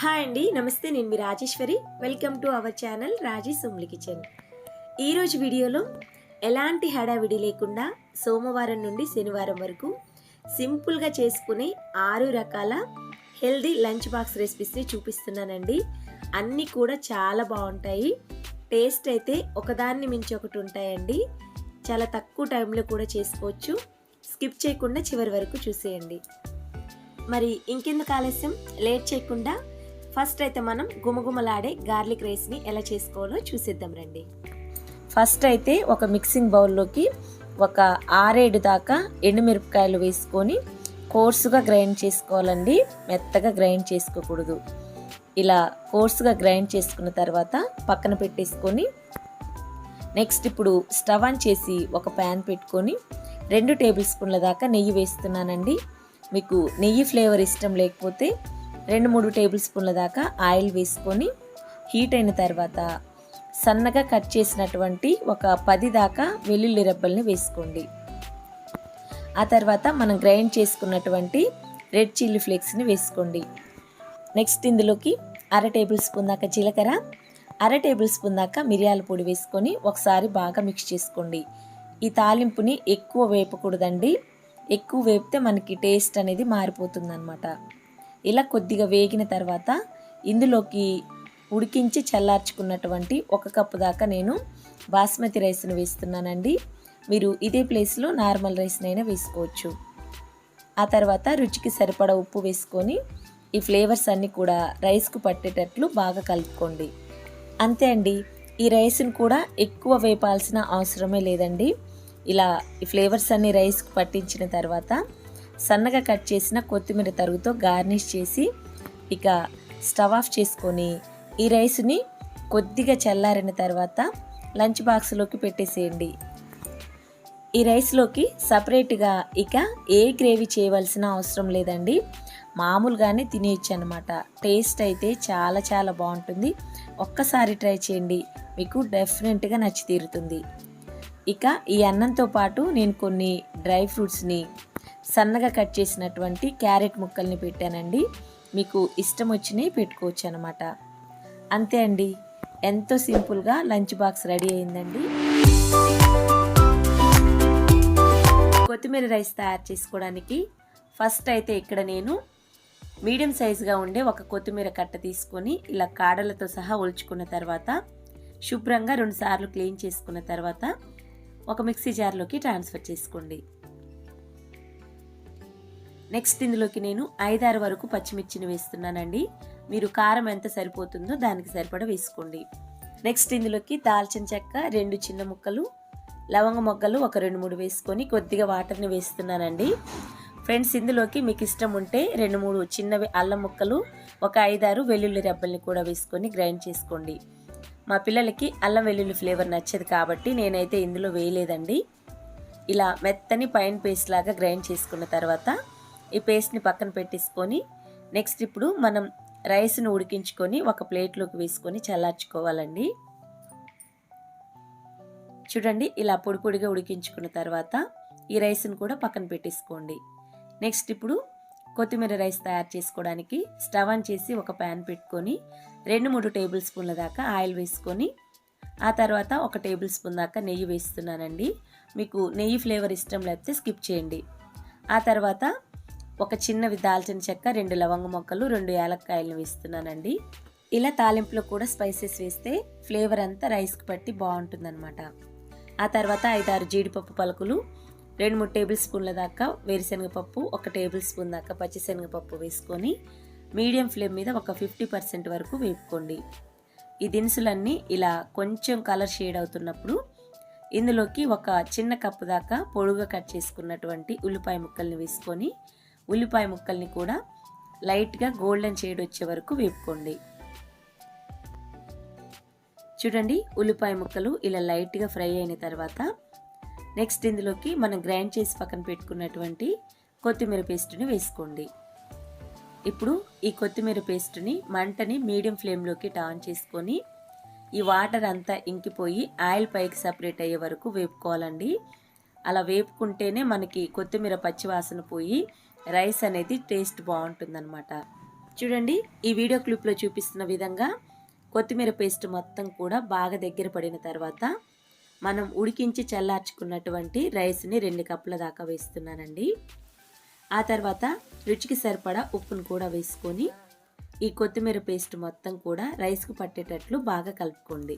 Hi అండి నమస్తే నేను మీ Rajeshwari. Welcome to our channel Raji Somli kitchen ఈరోజు వీడియోలో ఎలాంటి హడావిడి లేకుండా సోమవారం నుండి శనివారం వరకు సింపుల్గా చేసుకునే ఆరు రకాల హెల్దీ లంచ్ బాక్స్ రెసిపీస్ని చూపిస్తున్నానండి. అన్నీ కూడా చాలా బాగుంటాయి. టేస్ట్ అయితే ఒకదాన్ని మించి ఒకటి ఉంటాయండి. చాలా తక్కువ టైంలో కూడా చేసుకోవచ్చు. స్కిప్ చేయకుండా చివరి వరకు చూసేయండి. మరి ఇంకెందుకు ఆలస్యం? లేట్ చేయకుండా ఫస్ట్ అయితే మనం గుమగుమలాడే గార్లిక్ రైస్ని ఎలా చేసుకోవాలో చూసేద్దాం రండి. ఫస్ట్ అయితే ఒక మిక్సింగ్ బౌల్లోకి ఒక ఆరేడు దాకా ఎండుమిరపకాయలు వేసుకొని కోర్సుగా గ్రైండ్ చేసుకోవాలండి. మెత్తగా గ్రైండ్ చేసుకోకూడదు. ఇలా కోర్సుగా గ్రైండ్ చేసుకున్న తర్వాత పక్కన పెట్టేసుకొని నెక్స్ట్ ఇప్పుడు స్టవ్ ఆన్ చేసి ఒక ప్యాన్ పెట్టుకొని రెండు టేబుల్ స్పూన్ల దాకా నెయ్యి వేస్తున్నానండి. మీకు నెయ్యి ఫ్లేవర్ ఇష్టం లేకపోతే రెండు మూడు టేబుల్ స్పూన్ల దాకా ఆయిల్ వేసుకొని హీట్ అయిన తర్వాత సన్నగా కట్ చేసినటువంటి ఒక పది దాకా వెల్లుల్లి రెబ్బల్ని వేసుకోండి. ఆ తర్వాత మనం గ్రైండ్ చేసుకున్నటువంటి రెడ్ చిల్లీ ఫ్లేక్స్ని వేసుకోండి. నెక్స్ట్ ఇందులోకి అర టేబుల్ స్పూన్ దాకా జీలకర్ర అర టేబుల్ స్పూన్ దాకా మిరియాల పొడి వేసుకొని ఒకసారి బాగా మిక్స్ చేసుకోండి. ఈ తాలింపుని ఎక్కువ వేపకూడదండి. ఎక్కువ వేపితే మనకి టేస్ట్ అనేది మారిపోతుందన్నమాట. ఇలా కొద్దిగా వేగిన తర్వాత ఇందులోకి ఉడికించి చల్లార్చుకున్నటువంటి ఒక కప్పు దాకా నేను బాస్మతి రైస్ను వేస్తున్నానండి. మీరు ఇదే ప్లేస్లో నార్మల్ రైస్నైనా వేసుకోవచ్చు. ఆ తర్వాత రుచికి సరిపడా ఉప్పు వేసుకొని ఈ ఫ్లేవర్స్ అన్నీ కూడా రైస్కు పట్టేటట్లు బాగా కలుపుకోండి. అంతే అండి ఈ రైస్ను కూడా ఎక్కువ వేపాల్సిన అవసరమే లేదండి. ఇలా ఈ ఫ్లేవర్స్ అన్ని రైస్కు పట్టించిన తర్వాత సన్నగా కట్ చేసిన కొత్తిమీర తరుగుతో గార్నిష్ చేసి ఇక స్టవ్ ఆఫ్ చేసుకొని ఈ రైస్ని కొద్దిగా చల్లారిన తర్వాత లంచ్ బాక్స్లోకి పెట్టేసేయండి. ఈ రైస్లోకి సపరేట్గా ఇక ఏ గ్రేవీ చేయవలసిన అవసరం లేదండి. మామూలుగానే తినేయచ్చు అనమాట టేస్ట్ అయితే చాలా చాలా బాగుంటుంది. ఒక్కసారి ట్రై చేయండి. మీకు డెఫినెట్గా నచ్చి తీరుతుంది. ఇక ఈ అన్నంతో పాటు నేను కొన్ని డ్రై ఫ్రూట్స్ని సన్నగా కట్ చేసినటువంటి క్యారెట్ ముక్కల్ని పెట్టానండి. మీకు ఇష్టం వచ్చినవి పెట్టుకోవచ్చు అనమాట అంతే అండి. ఎంతో సింపుల్గా లంచ్ బాక్స్ రెడీ అయిందండి. కొత్తిమీర రైస్ తయారు చేసుకోవడానికి ఫస్ట్ అయితే ఇక్కడ నేను మీడియం సైజుగా ఉండే ఒక కొత్తిమీర కట్ట తీసుకొని ఇలా కాడలతో సహా ఒలుచుకున్న తర్వాత శుభ్రంగా రెండుసార్లు క్లీన్ చేసుకున్న తర్వాత ఒక మిక్సీ జార్లోకి ట్రాన్స్ఫర్ చేసుకోండి. నెక్స్ట్ ఇందులోకి నేను ఐదారు వరకు పచ్చిమిర్చిని వేస్తున్నానండి. మీరు కారం ఎంత సరిపోతుందో దానికి సరిపడ వేసుకోండి. నెక్స్ట్ ఇందులోకి దాల్చిన చెక్క రెండు చిన్న ముక్కలు లవంగ మొగ్గలు ఒక రెండు మూడు వేసుకొని కొద్దిగా వాటర్ని వేస్తున్నానండి. ఫ్రెండ్స్ ఇందులోకి మీకు ఇష్టం ఉంటే రెండు మూడు చిన్నవి అల్లం ముక్కలు ఒక ఐదారు వెల్లుల్లి రెబ్బల్ని కూడా వేసుకొని గ్రైండ్ చేసుకోండి. మా పిల్లలకి అల్లం వెల్లుల్లి ఫ్లేవర్ నచ్చదు కాబట్టి నేనైతే ఇందులో వేయలేదండి. ఇలా మెత్తని పైన్ పేస్ట్ లాగా గ్రైండ్ చేసుకున్న తర్వాత ఈ పేస్ట్ని పక్కన పెట్టేసుకొని నెక్స్ట్ ఇప్పుడు మనం రైస్ను ఉడికించుకొని ఒక ప్లేట్లోకి వేసుకొని చల్లార్చుకోవాలండి. చూడండి ఇలా పొడి పొడిగా ఉడికించుకున్న తర్వాత ఈ రైస్ని కూడా పక్కన పెట్టేసుకోండి. నెక్స్ట్ ఇప్పుడు కొత్తిమీర రైస్ తయారు చేసుకోవడానికి స్టవ్ ఆన్ చేసి ఒక ప్యాన్ పెట్టుకొని రెండు మూడు టేబుల్ స్పూన్ల దాకా ఆయిల్ వేసుకొని ఆ తర్వాత ఒక టేబుల్ స్పూన్ దాకా నెయ్యి వేస్తున్నానండి. మీకు నెయ్యి ఫ్లేవర్ ఇష్టం లేకపోతే స్కిప్ చేయండి. ఆ తర్వాత ఒక చిన్నవి దాల్చిన చెక్క రెండు లవంగ మొక్కలు రెండు యాలక్కాయలను వేస్తున్నానండి. ఇలా తాలింపులో కూడా స్పైసెస్ వేస్తే ఫ్లేవర్ అంతా రైస్కి పట్టి బాగుంటుందన్నమాట. ఆ తర్వాత ఐదారు జీడిపప్పు పలుకులు రెండు మూడు టేబుల్ స్పూన్ల దాకా వేరుశనగపప్పు ఒక టేబుల్ స్పూన్ దాకా పచ్చిశనగపప్పు వేసుకొని మీడియం ఫ్లేమ్ మీద ఒక ఫిఫ్టీ పర్సెంట్ వరకు వేపుకోండి. ఈ దినుసులన్నీ ఇలా కొంచెం కలర్ షేడ్ అవుతున్నప్పుడు ఇందులోకి ఒక చిన్న కప్పు దాకా పొడుగా కట్ చేసుకున్నటువంటి ఉల్లిపాయ ముక్కల్ని వేసుకొని ఉల్లిపాయ ముక్కల్ని కూడా లైట్గా గోల్డెన్ షేడ్ వచ్చే వరకు వేపుకోండి. చూడండి ఉల్లిపాయ ముక్కలు ఇలా లైట్గా ఫ్రై అయిన తర్వాత నెక్స్ట్ ఇందులోకి మనం గ్రైండ్ చేసి పక్కన పెట్టుకున్నటువంటి కొత్తిమీర పేస్ట్ని వేసుకోండి. ఇప్పుడు ఈ కొత్తిమీర పేస్ట్ని మంటని మీడియం ఫ్లేమ్లోకి టాన్ చేసుకొని ఈ వాటర్ అంతా ఇంకిపోయి ఆయిల్ పైకి సపరేట్ అయ్యే వరకు వేపుకోవాలండి. అలా వేపుకుంటేనే మనకి కొత్తిమీర పచ్చివాసన పోయి రైస్ అనేది టేస్ట్ బాగుంటుందన్నమాట. చూడండి ఈ వీడియో క్లిప్లో చూపిస్తున్న విధంగా కొత్తిమీర పేస్ట్ మొత్తం కూడా బాగా దగ్గర పడిన తర్వాత మనం ఉడికించి చల్లార్చుకున్నటువంటి రైస్ని రెండు కప్పుల దాకా వేస్తున్నానండి. ఆ తర్వాత రుచికి సరిపడా ఉప్పును కూడా వేసుకొని ఈ కొత్తిమీర పేస్ట్ మొత్తం కూడా రైస్కు పట్టేటట్లు బాగా కలుపుకోండి.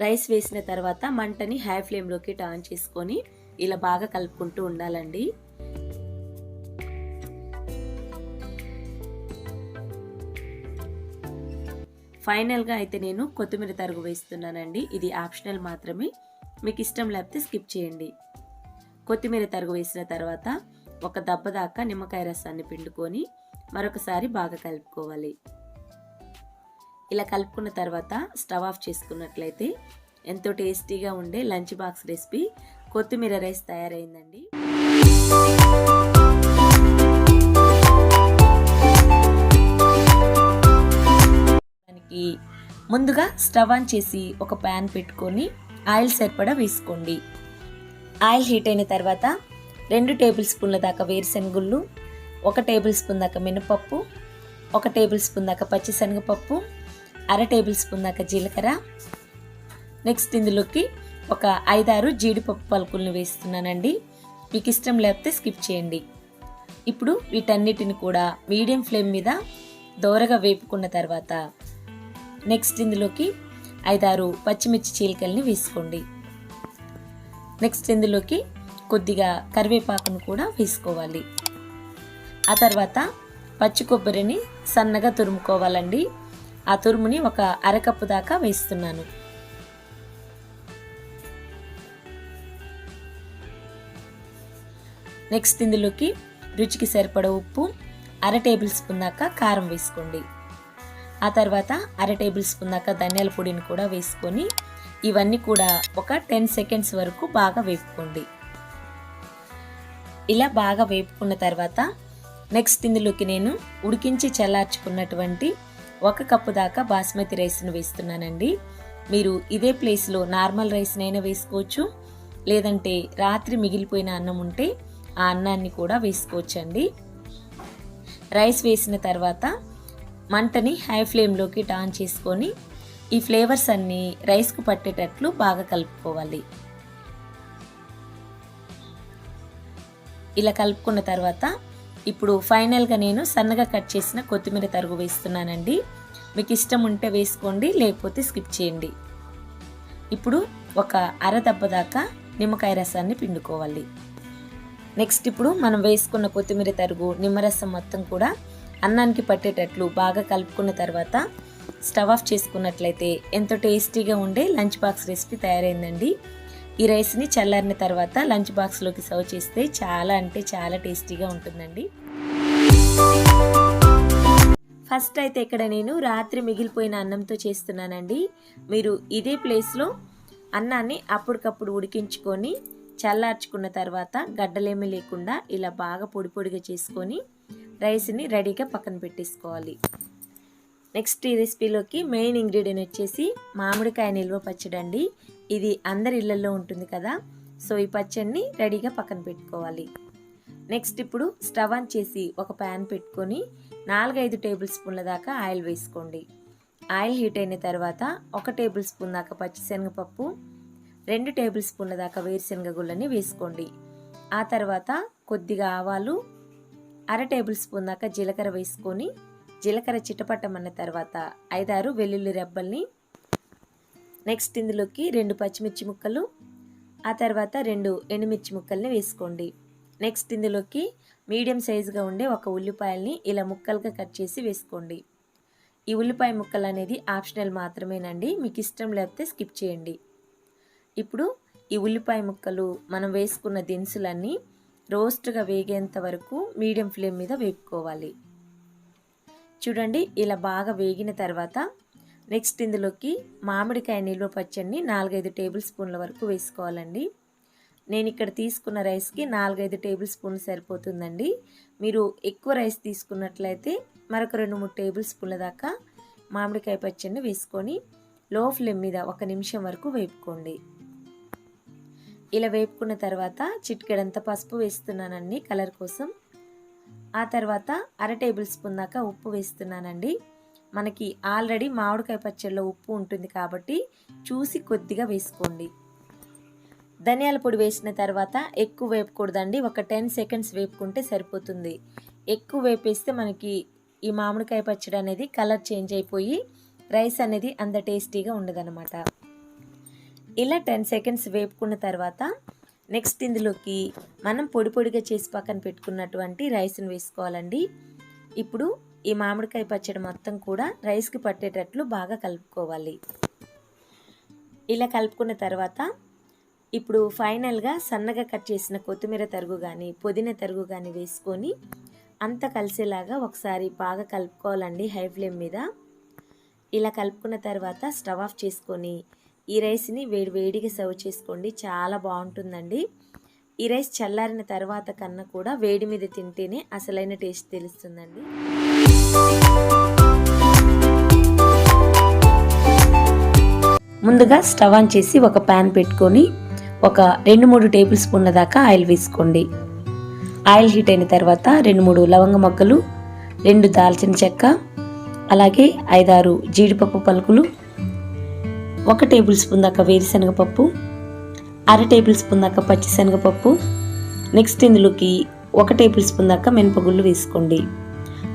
రైస్ వేసిన తర్వాత మంటని హై ఫ్లేమ్లోకి టర్న్ చేసుకొని ఇలా బాగా కలుపుకుంటూ ఉండాలండి. ఫైనల్గా అయితే నేను కొత్తిమీర తరుగు వేస్తున్నానండి. ఇది ఆప్షనల్ మాత్రమే. మీకు ఇష్టం లేకపోతే స్కిప్ చేయండి. కొత్తిమీర తరుగు వేసిన తర్వాత ఒక దెబ్బ దాకా నిమ్మకాయ రసాన్ని పిండుకొని మరొకసారి బాగా కలుపుకోవాలి. ఇలా కలుపుకున్న తర్వాత స్టవ్ ఆఫ్ చేసుకున్నట్లయితే ఎంతో టేస్టీగా ఉండే లంచ్ బాక్స్ రెసిపీ కొత్తిమీర రైస్ తయారైందండి. దానికి ముందుగా స్టవ్ ఆన్ చేసి ఒక ప్యాన్ పెట్టుకొని ఆయిల్ సరిపడా వేసుకోండి. ఆయిల్ హీట్ అయిన తర్వాత రెండు టేబుల్ స్పూన్ల దాకా వేరుశనగుళ్ళు ఒక టేబుల్ స్పూన్ దాకా మినపప్పు ఒక టేబుల్ స్పూన్ దాకా పచ్చిశనగపప్పు అర టేబుల్ స్పూన్ దాకా జీలకర్ర. నెక్స్ట్ ఇందులోకి ఒక ఐదారు జీడిపప్పు పలుకులను వేస్తున్నానండి. మీకు ఇష్టం లేకపోతే స్కిప్ చేయండి. ఇప్పుడు వీటన్నిటిని కూడా మీడియం ఫ్లేమ్ మీద దోరగా వేపుకున్న తర్వాత నెక్స్ట్ ఇందులోకి ఐదారు పచ్చిమిర్చి చీలికల్ని వేసుకోండి. నెక్స్ట్ ఇందులోకి కొద్దిగా కరివేపాకును కూడా వేసుకోవాలి. ఆ తర్వాత పచ్చి కొబ్బరిని సన్నగా తురుముకోవాలండి. ఆ తురుముని ఒక అరకప్పు దాకా వేస్తున్నాను. నెక్స్ట్ ఇందులోకి రుచికి సరిపడ ఉప్పు అర టేబుల్ స్పూన్ దాకా కారం వేసుకోండి. ఆ తర్వాత అర టేబుల్ స్పూన్ దాకా ధనియాల పొడిని కూడా వేసుకొని ఇవన్నీ కూడా ఒక టెన్ సెకండ్స్ వరకు బాగా వేపుకోండి. ఇలా బాగా వేపుకున్న తర్వాత నెక్స్ట్ ఇందులోకి నేను ఉడికించి చల్లార్చుకున్నటువంటి ఒక కప్పు దాకా బాస్మతి రైస్ను వేస్తున్నానండి. మీరు ఇదే ప్లేస్లో నార్మల్ రైస్నైనా వేసుకోవచ్చు. లేదంటే రాత్రి మిగిలిపోయిన అన్నం ఉంటే ఆ అన్నాన్ని కూడా వేసుకోవచ్చండి. రైస్ వేసిన తర్వాత మంటని హై ఫ్లేమ్లోకి టాన్ చేసుకొని ఈ ఫ్లేవర్స్ అన్నీ రైస్కు పట్టేటట్లు బాగా కలుపుకోవాలి. ఇలా కలుపుకున్న తర్వాత ఇప్పుడు ఫైనల్గా నేను సన్నగా కట్ చేసిన కొత్తిమీర తరుగు వేస్తున్నానండి. మీకు ఇష్టం ఉంటే వేసుకోండి లేకపోతే స్కిప్ చేయండి. ఇప్పుడు ఒక అర దెబ్బ దాకా నిమ్మకాయ రసాన్ని పిండుకోవాలి. నెక్స్ట్ ఇప్పుడు మనం వేసుకున్న కొత్తిమీర తరుగు నిమ్మరసం మొత్తం కూడా అన్నానికి పట్టేటట్లు బాగా కలుపుకున్న తర్వాత స్టవ్ ఆఫ్ చేసుకున్నట్లయితే ఎంతో టేస్టీగా ఉండే లంచ్ బాక్స్ రెసిపీ తయారైందండి. ఈ రైస్ని చల్లారిన తర్వాత లంచ్ బాక్స్లోకి సర్వ్ చేస్తే చాలా అంటే చాలా టేస్టీగా ఉంటుందండి. ఫస్ట్ అయితే ఇక్కడ నేను రాత్రి మిగిలిపోయిన అన్నంతో చేస్తున్నానండి. మీరు ఇదే ప్లేస్లో అన్నాన్ని అప్పటికప్పుడు ఉడికించుకొని చల్లార్చుకున్న తర్వాత గడ్డలేమీ లేకుండా ఇలా బాగా పొడి పొడిగా చేసుకొని రైస్ని రెడీగా పక్కన పెట్టేసుకోవాలి. నెక్స్ట్ ఈ రెసిపీలోకి మెయిన్ ఇంగ్రీడియంట్ వచ్చేసి మామిడికాయ నిల్వ పచ్చడి అండి. ఇది అందరి ఇళ్ళలో ఉంటుంది కదా సో ఈ పచ్చడిని రెడీగా పక్కన పెట్టుకోవాలి. నెక్స్ట్ ఇప్పుడు స్టవ్ ఆన్ చేసి ఒక ప్యాన్ పెట్టుకొని నాలుగైదు టేబుల్ స్పూన్ల దాకా ఆయిల్ వేసుకోండి. ఆయిల్ హీట్ అయిన తర్వాత ఒక టేబుల్ స్పూన్ దాకా పచ్చిశనగపప్పు రెండు టేబుల్ స్పూన్ల దాకా వేరుశనగ గుళ్ళని వేసుకోండి. ఆ తర్వాత కొద్దిగా ఆవాలు అర టేబుల్ స్పూన్ దాకా జీలకర్ర వేసుకొని జీలకర్ర చిటపట్టమన్న తర్వాత ఐదారు వెల్లుల్లి రెబ్బల్ని నెక్స్ట్ ఇందులోకి రెండు పచ్చిమిర్చి ముక్కలు ఆ తర్వాత రెండు ఎండుమిర్చి ముక్కల్ని వేసుకోండి. నెక్స్ట్ ఇందులోకి మీడియం సైజుగా ఉండే ఒక ఉల్లిపాయల్ని ఇలా ముక్కలుగా కట్ చేసి వేసుకోండి. ఈ ఉల్లిపాయ ముక్కలు అనేది ఆప్షనల్ మాత్రమేనండి మీకు ఇష్టం లేకపోతే స్కిప్ చేయండి. ఇప్పుడు ఈ ఉల్లిపాయ ముక్కలు మనం వేసుకున్న దినుసులన్నీ రోస్ట్గా వేగేంత వరకు మీడియం ఫ్లేమ్ మీద వేపుకోవాలి. చూడండి ఇలా బాగా వేగిన తర్వాత నెక్స్ట్ ఇందులోకి మామిడికాయ నిల్వ పచ్చడిని నాలుగైదు టేబుల్ స్పూన్ల వరకు వేసుకోవాలండి. నేను ఇక్కడ తీసుకున్న రైస్కి నాలుగైదు టేబుల్ స్పూన్లు సరిపోతుందండి. మీరు ఎక్కువ రైస్ తీసుకున్నట్లయితే మరొక రెండు మూడు టేబుల్ స్పూన్ల దాకా మామిడికాయ పచ్చడిని వేసుకొని లో ఫ్లేమ్ మీద ఒక నిమిషం వరకు వేపుకోండి. ఇలా వేపుకున్న తర్వాత చిటికెడంత పసుపు వేస్తున్నానండి కలర్ కోసం. ఆ తర్వాత అర టేబుల్ స్పూన్ దాకా ఉప్పు వేస్తున్నానండి. మనకి ఆల్రెడీ మామిడికాయ పచ్చడిలో ఉప్పు ఉంటుంది కాబట్టి చూసి కొద్దిగా వేసుకోండి. ధనియాల పొడి వేసిన తర్వాత ఎక్కువ వేపకూడదండి. ఒక టెన్ సెకండ్స్ వేపుకుంటే సరిపోతుంది. ఎక్కువ వేపేస్తే మనకి ఈ మామిడికాయ పచ్చడి అనేది కలర్ చేంజ్ అయిపోయి రైస్ అనేది అంత టేస్టీగా ఉండదన్నమాట. ఇలా టెన్ సెకండ్స్ వేపుకున్న తర్వాత నెక్స్ట్ ఇందులోకి మనం పొడి పొడిగా చేసి పక్కన పెట్టుకున్నటువంటి రైస్ని వేసుకోవాలండి. ఇప్పుడు ఈ మామిడికాయ పచ్చడి మొత్తం కూడా రైస్కి పట్టేటట్లు బాగా కలుపుకోవాలి. ఇలా కలుపుకున్న తర్వాత ఇప్పుడు ఫైనల్గా సన్నగా కట్ చేసిన కొత్తిమీర తరుగు కానీ పుదీనా తరుగు కానీ వేసుకొని అంతా కలిసేలాగా ఒకసారి బాగా కలుపుకోవాలండి హై ఫ్లేమ్ మీద. ఇలా కలుపుకున్న తర్వాత స్టవ్ ఆఫ్ చేసుకొని ఈ రైస్ని వేడి వేడిగా సర్వ్ చేసుకోండి. చాలా బాగుంటుందండి. ఈ రైస్ చల్లారిన తర్వాత కన్నా కూడా వేడి మీద తింటేనే అసలైన టేస్ట్ తెలుస్తుందండి. ముందుగా స్టవ్ ఆన్ చేసి ఒక ప్యాన్ పెట్టుకొని ఒక రెండు మూడు టేబుల్ స్పూన్ల దాకా ఆయిల్ వేసుకోండి. ఆయిల్ హీట్ అయిన తర్వాత రెండు మూడు లవంగ మొగ్గలు రెండు దాల్చిన చెక్క అలాగే ఐదారు జీడిపప్పు పలుకులు ఒక టేబుల్ స్పూన్ దాకా వేరుశనగపప్పు అర టేబుల్ స్పూన్ దాకా పచ్చిశనగపప్పు నెక్స్ట్ ఇందులోకి ఒక టేబుల్ స్పూన్ దాకా మినపగుళ్ళు వేసుకోండి.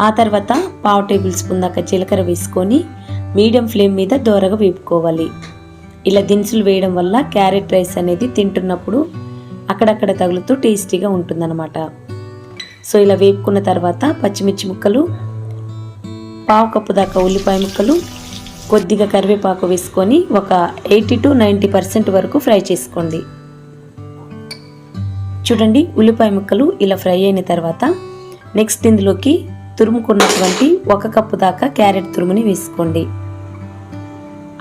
ఆ తర్వాత పావు టేబుల్ స్పూన్ దాకా జీలకర్ర వేసుకొని మీడియం ఫ్లేమ్ మీద దోరగా వేపుకోవాలి. ఇలా దినుసులు వేయడం వల్ల క్యారెట్ రైస్ అనేది తింటున్నప్పుడు అక్కడక్కడ తగులుతూ టేస్టీగా ఉంటుందన్నమాట. సో ఇలా వేపుకున్న తర్వాత పచ్చిమిర్చి ముక్కలు పావు కప్పు దాకా ఉల్లిపాయ ముక్కలు కొద్దిగా కరివేపాకు వేసుకొని ఒక ఎయిటీ టు నైంటీ పర్సెంట్ వరకు ఫ్రై చేసుకోండి. చూడండి ఉల్లిపాయ ముక్కలు ఇలా ఫ్రై అయిన తర్వాత నెక్స్ట్ ఇందులోకి తురుముకున్నటువంటి ఒక కప్పు దాకా క్యారెట్ తురుముని వేసుకోండి.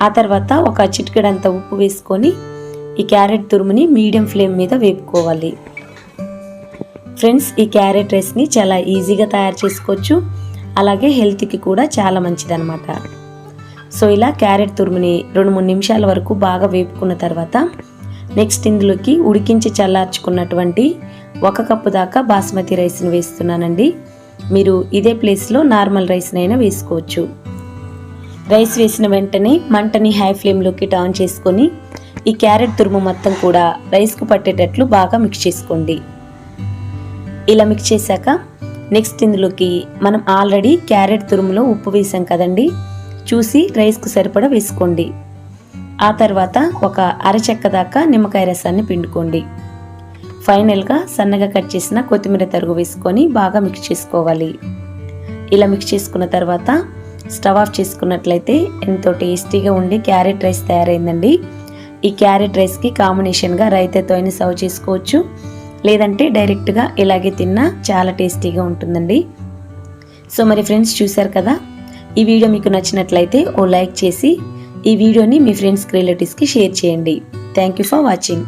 ఆ తర్వాత ఒక చిటికెడంత ఉప్పు వేసుకొని ఈ క్యారెట్ తురుముని మీడియం ఫ్లేమ్ మీద వేపుకోవాలి. ఫ్రెండ్స్ ఈ క్యారెట్ రైస్ని చాలా ఈజీగా తయారు చేసుకోవచ్చు. అలాగే హెల్త్కి కూడా చాలా మంచిదన్నమాట. సో ఇలా క్యారెట్ తురుముని రెండు మూడు నిమిషాల వరకు బాగా వేపుకున్న తర్వాత నెక్స్ట్ ఇందులోకి ఉడికించి చల్లార్చుకున్నటువంటి ఒక కప్పు దాకా బాస్మతి రైస్ని వేస్తున్నానండి. మీరు ఇదే ప్లేస్లో నార్మల్ రైస్నైనా వేసుకోవచ్చు. రైస్ వేసిన వెంటనే మంటని హై ఫ్లేమ్లోకి టర్న్ చేసుకొని ఈ క్యారెట్ తురుము మొత్తం కూడా రైస్కు పట్టేటట్లు బాగా మిక్స్ చేసుకోండి. ఇలా మిక్స్ చేశాక నెక్స్ట్ ఇందులోకి మనం ఆల్రెడీ క్యారెట్ తురుములో ఉప్పు వేసాం కదండి. చూసి రైస్కు సరిపడా వేసుకోండి. ఆ తర్వాత ఒక అరచెక్క దాకా నిమ్మకాయ రసాన్ని పిండుకోండి. ఫైనల్గా సన్నగా కట్ చేసిన కొత్తిమీర తరుగు వేసుకొని బాగా మిక్స్ చేసుకోవాలి. ఇలా మిక్స్ చేసుకున్న తర్వాత స్టవ్ ఆఫ్ చేసుకున్నట్లయితే ఎంతో టేస్టీగా ఉండి క్యారెట్ రైస్ తయారైందండి. ఈ క్యారెట్ రైస్కి కాంబినేషన్గా రైతాతో అయినా సర్వ్ చేసుకోవచ్చు. లేదంటే డైరెక్ట్గా ఇలాగే తిన్నా చాలా టేస్టీగా ఉంటుందండి. సో మరి ఫ్రెండ్స్ చూశారు కదా ఈ వీడియో మీకు నచ్చినట్లయితే ఓ లైక్ చేసి ఈ వీడియోని మీ ఫ్రెండ్స్కి రిలేటివ్స్కి షేర్ చేయండి. Thank you for watching